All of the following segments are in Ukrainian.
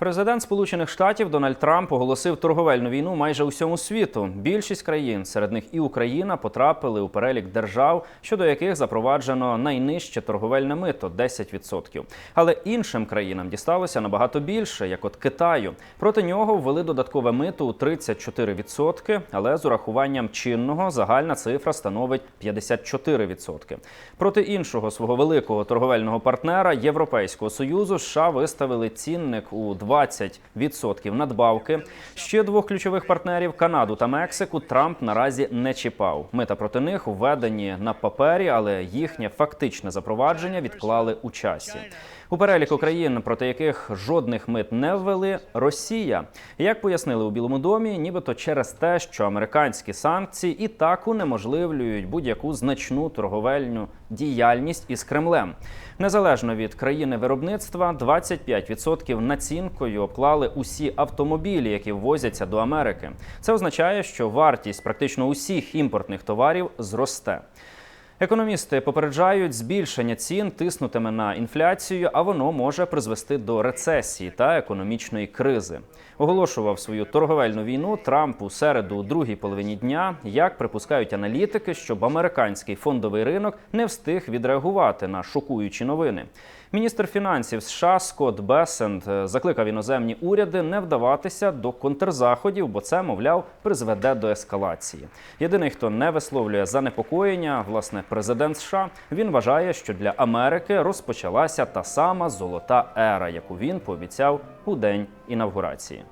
Президент Сполучених Штатів Дональд Трамп оголосив торговельну війну майже усьому світу. Більшість країн, серед них і Україна, потрапили у перелік держав, щодо яких запроваджено найнижче торговельне мито 10%. Але іншим країнам дісталося набагато більше, як от Китаю. Проти нього ввели додаткове мито у 34%, але з урахуванням чинного загальна цифра становить 54%. Проти іншого свого великого торговельного партнера Європейського союзу США виставили цінник у 20% надбавки. Ще двох ключових партнерів Канаду та Мексику Трамп наразі не чіпав. Мита проти них введені на папері, але їхнє фактичне запровадження відклали у часі. У переліку країн, проти яких жодних мит не ввели, Росія. Як пояснили у Білому домі, нібито через те, що американські санкції і так унеможливлюють будь-яку значну торговельну діяльність із Кремлем. Незалежно від країни виробництва, 25% націнкою обклали усі автомобілі, які ввозяться до Америки. Це означає, що вартість практично усіх імпортних товарів зросте. Економісти попереджають, збільшення цін тиснутиме на інфляцію, а воно може призвести до рецесії та економічної кризи. Оголошував свою торговельну війну Трамп у середу у другій половині дня. Як припускають аналітики, щоб американський фондовий ринок не встиг відреагувати на шокуючі новини. Міністр фінансів США Скотт Бесенд е, закликав іноземні уряди не вдаватися до контрзаходів, бо це, мовляв, призведе до ескалації. Єдиний, хто не висловлює занепокоєння, власне, президент США, він вважає, що для Америки розпочалася та сама золота ера, яку він пообіцяв у день інавгурації.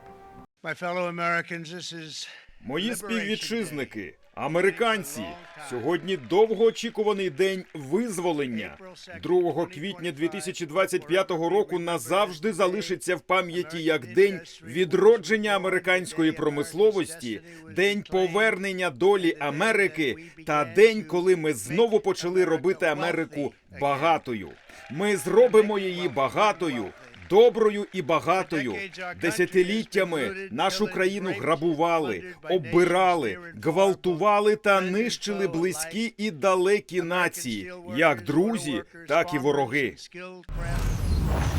Мої співвітчизники, американці, сьогодні довгоочікуваний день визволення. 2 квітня 2025 року назавжди залишиться в пам'яті як день відродження американської промисловості, день повернення долі Америки та день, коли ми знову почали робити Америку багатою. Ми зробимо її багатою. Доброю і багатою. Десятиліттями нашу країну грабували, оббирали, гвалтували та нищили близькі і далекі нації, як друзі, так і вороги.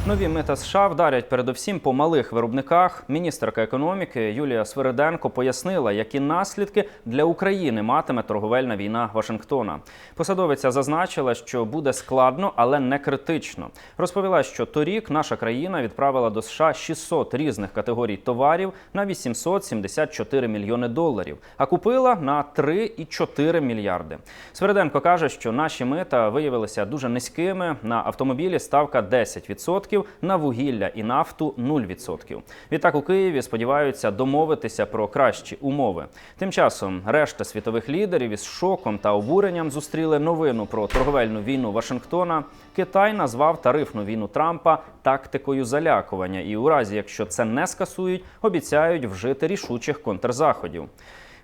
Нові мита США вдарять передовсім по малих виробниках. Міністерка економіки Юлія Свириденко пояснила, які наслідки для України матиме торговельна війна Вашингтона. Посадовиця зазначила, що буде складно, але не критично. Розповіла, що торік наша країна відправила до США 600 різних категорій товарів на 874 мільйони доларів, а купила на 3,4 мільярди. Свириденко каже, що наші мита виявилися дуже низькими. На автомобілі ставка 10%, на вугілля і нафту 0%. Відтак у Києві сподіваються домовитися про кращі умови. Тим часом решта світових лідерів із шоком та обуренням зустріли новину про торговельну війну Вашингтона. Китай назвав тарифну війну Трампа тактикою залякування, і у разі, якщо це не скасують, обіцяють вжити рішучих контрзаходів.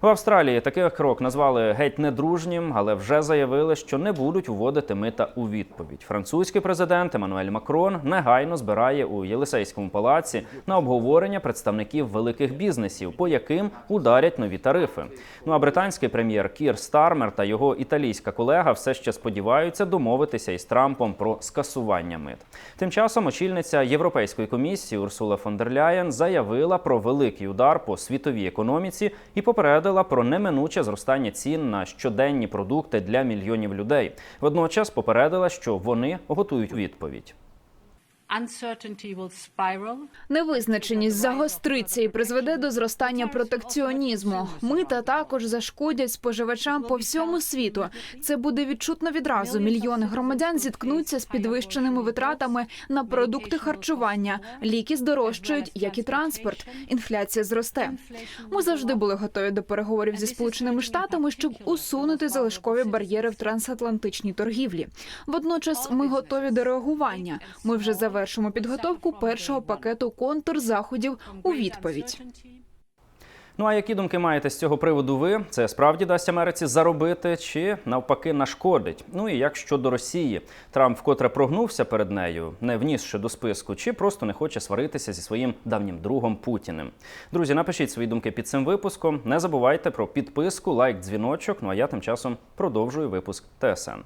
В Австралії такий крок назвали геть недружнім, але вже заявили, що не будуть вводити мита у відповідь. Французький президент Еммануель Макрон негайно збирає у Єлисейському палаці на обговорення представників великих бізнесів, по яким ударять нові тарифи. Ну а британський прем'єр Кір Стармер та його італійська колега все ще сподіваються домовитися із Трампом про скасування мит. Тим часом очільниця Європейської комісії Урсула фон дер Ляєн заявила про великий удар по світовій економіці і попередила про неминуче зростання цін на щоденні продукти для мільйонів людей. Водночас попередила, що вони готують відповідь. Невизначеність загостриться і призведе до зростання протекціонізму. Мита також зашкодять споживачам по всьому світу. Це буде відчутно відразу. Мільйони громадян зіткнуться з підвищеними витратами на продукти харчування. Ліки здорожчають, як і транспорт. Інфляція зросте. Ми завжди були готові до переговорів зі сполученими штатами, щоб усунути залишкові бар'єри в трансатлантичній торгівлі. Водночас ми готові до реагування. Ми вже завершимо підготовку першого пакету контрзаходів у відповідь. Ну а які думки маєте з цього приводу? Ви це справді дасть Америці заробити чи навпаки нашкодить? Ну і як щодо Росії, Трамп вкотре прогнувся перед нею, не внісши до списку, чи просто не хоче сваритися зі своїм давнім другом Путіним. Друзі, напишіть свої думки під цим випуском. Не забувайте про підписку, лайк, дзвіночок. Ну а я тим часом продовжую випуск ТСН.